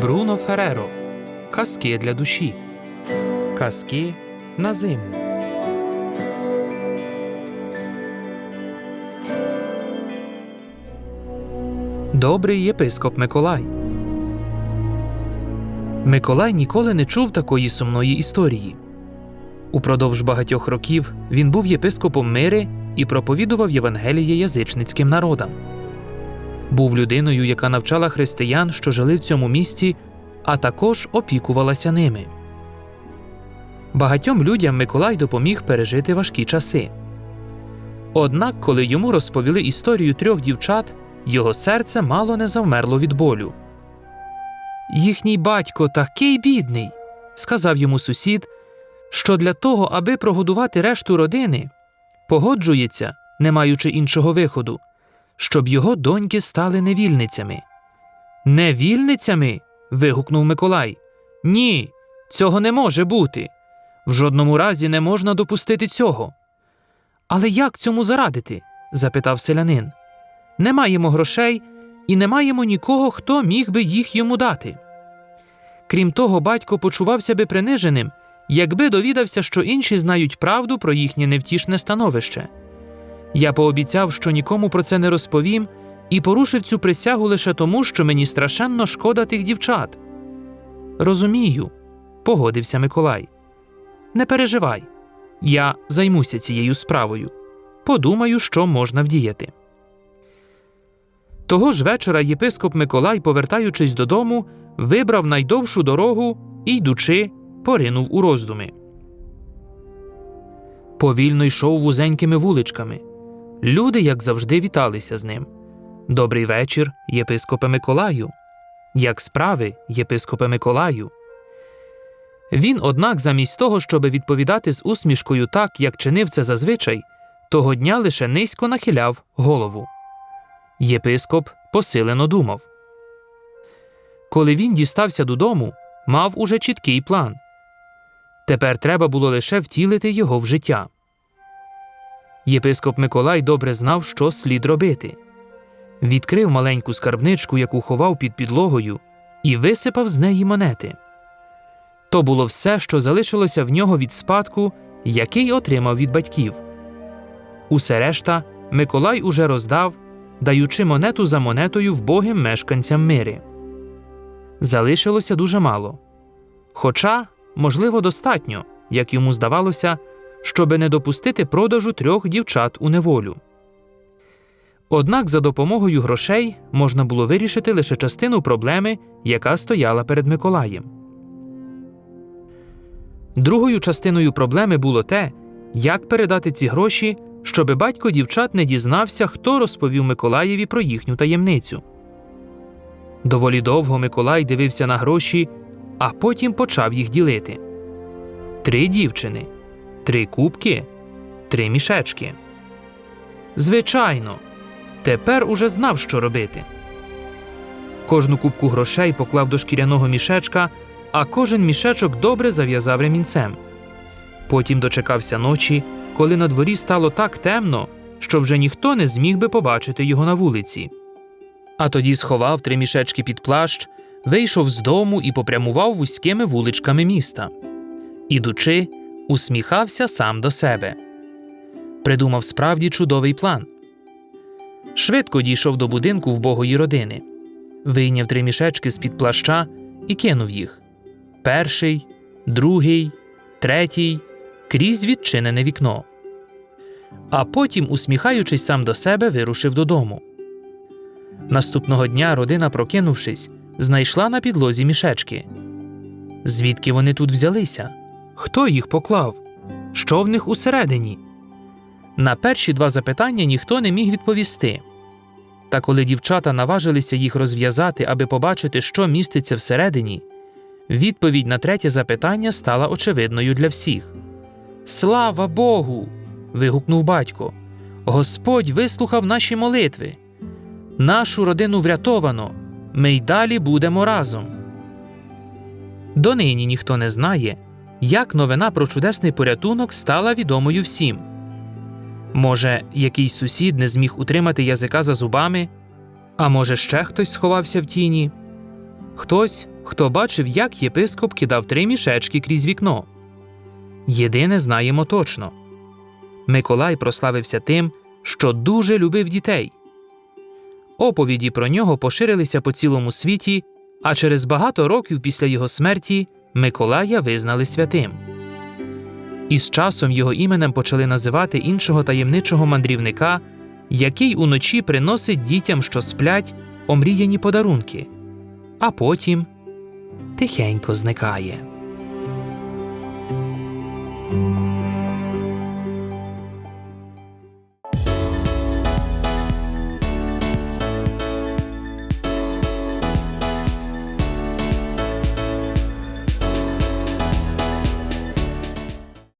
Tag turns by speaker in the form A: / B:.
A: Бруно Фереро. Казки для душі. Казки на зиму. Добрий єпископ Миколай. Миколай ніколи не чув такої сумної історії. Упродовж багатьох років він був єпископом Мири і проповідував Євангеліє язичницьким народам. Був людиною, яка навчала християн, що жили в цьому місті, а також опікувалася ними. Багатьом людям Миколай допоміг пережити важкі часи. Однак, коли йому розповіли історію трьох дівчат, його серце мало не завмерло від болю. Їхній батько такий бідний, сказав йому сусід, що для того, аби прогодувати решту родини, погоджується, не маючи іншого виходу, щоб його доньки стали невільницями. Невільницями? вигукнув Миколай. Ні, цього не може бути. В жодному разі не можна допустити цього. Але як цьому зарадити? запитав селянин. Не маємо грошей і не маємо нікого, хто міг би їх йому дати. Крім того, батько почувався би приниженим, якби довідався, що інші знають правду про їхнє невтішне становище. Я пообіцяв, що нікому про це не розповім, і порушив цю присягу лише тому, що мені страшенно шкода тих дівчат. Розумію, погодився Миколай. Не переживай, я займуся цією справою. Подумаю, що можна вдіяти. Того ж вечора єпископ Миколай, повертаючись додому, вибрав найдовшу дорогу і, йдучи, поринув у роздуми. Повільно йшов вузенькими вуличками. Люди, як завжди, віталися з ним. Добрий вечір, єпископе Миколаю. Як справи, єпископе Миколаю. Він, однак, замість того, щоб відповідати з усмішкою так, як чинив це зазвичай, того дня лише низько нахиляв голову. Єпископ посилено думав. Коли він дістався додому, мав уже чіткий план. Тепер треба було лише втілити його в життя. Єпископ Миколай добре знав, що слід робити. Відкрив маленьку скарбничку, яку ховав під підлогою, і висипав з неї монети. То було все, що залишилося в нього від спадку, який отримав від батьків. Усе решта Миколай уже роздав, даючи монету за монетою вбогим мешканцям мири. Залишилося дуже мало. Хоча, можливо, достатньо, як йому здавалося, щоби не допустити продажу трьох дівчат у неволю. Однак за допомогою грошей можна було вирішити лише частину проблеми, яка стояла перед Миколаєм. Другою частиною проблеми було те, як передати ці гроші, щоби батько дівчат не дізнався, хто розповів Миколаєві про їхню таємницю. Доволі довго Миколай дивився на гроші, а потім почав їх ділити. Три дівчини, три кубки, три мішечки. Звичайно, тепер уже знав, що робити. Кожну кубку грошей поклав до шкіряного мішечка, а кожен мішечок добре зав'язав ремінцем. Потім дочекався ночі, коли на дворі стало так темно, що вже ніхто не зміг би побачити його на вулиці. А тоді сховав три мішечки під плащ, вийшов з дому і попрямував вузькими вуличками міста. Ідучи, усміхався сам до себе. Придумав справді чудовий план. Швидко дійшов до будинку вбогої родини, вийняв три мішечки з під плаща і кинув їх перший, другий, третій, крізь відчинене вікно. А потім, усміхаючись сам до себе, вирушив додому. Наступного дня родина, прокинувшись, знайшла на підлозі мішечки. Звідки вони тут взялися? Хто їх поклав? Що в них усередині? На перші два запитання ніхто не міг відповісти. Та коли дівчата наважилися їх розв'язати, аби побачити, що міститься всередині, відповідь на третє запитання стала очевидною для всіх. Слава Богу! вигукнув батько. Господь вислухав наші молитви. Нашу родину врятовано. Ми й далі будемо разом. Донині ніхто не знає, як новина про чудесний порятунок стала відомою всім. Може, якийсь сусід не зміг утримати язика за зубами, А може, ще хтось сховався в тіні? Хтось, хто бачив, як єпископ кидав три мішечки крізь вікно. Єдине знаємо точно Миколай прославився тим, що дуже любив дітей. Оповіді про нього поширилися по цілому світі, а через багато років після його смерті Миколая визнали святим. І з часом його іменем почали називати іншого таємничого мандрівника, який уночі приносить дітям, що сплять, омріяні подарунки, а потім тихенько зникає.